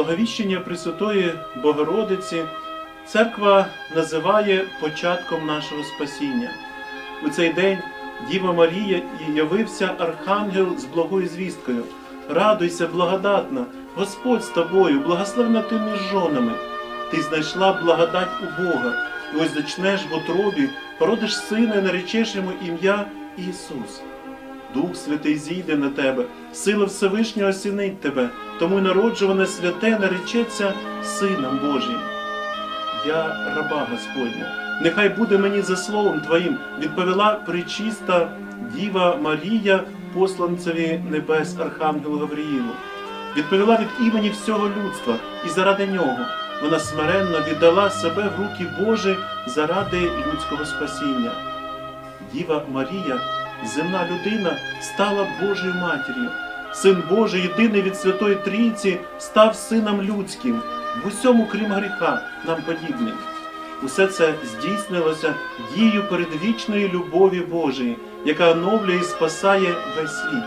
Благовіщення Пресвятої Богородиці церква називає початком нашого спасіння. У цей день Діва Марія і явився архангел з благою звісткою. Радуйся, благодатна, Господь з тобою, благословена ти між жонами. Ти знайшла благодать у Бога, і ось зачнеш в утробі, породиш сина і наречеш йому ім'я Ісус. Дух Святий зійде на тебе, сила Всевишнього осінить тебе, тому й народжуване святе наречеться Сином Божим. Я раба Господня, нехай буде мені за словом Твоїм, відповіла причиста Діва Марія, посланцеві небес Архангелу Гавриїлу. Відповіла від імені всього людства, і заради нього вона смиренно віддала себе в руки Божі заради людського спасіння. Діва Марія, земна людина, стала Божою матір'ю. Син Божий, єдиний від Святої Трійці, став сином людським, в усьому, крім гріха, нам подібним. Усе це здійснилося дією передвічної любові Божої, яка оновлює і спасає весь світ.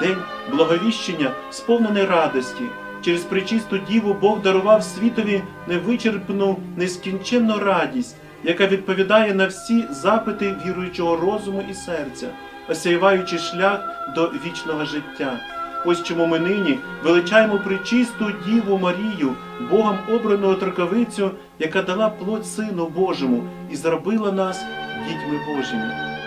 День благовіщення сповнений радості. Через причисту діву Бог дарував світові невичерпну, нескінченну радість, яка відповідає на всі запити віруючого розуму і серця, осяйваючи шлях до вічного життя. Ось чому ми нині величаємо причисту Діву Марію, Богом обрану отроковицю, яка дала плоть Сину Божому і зробила нас дітьми Божими.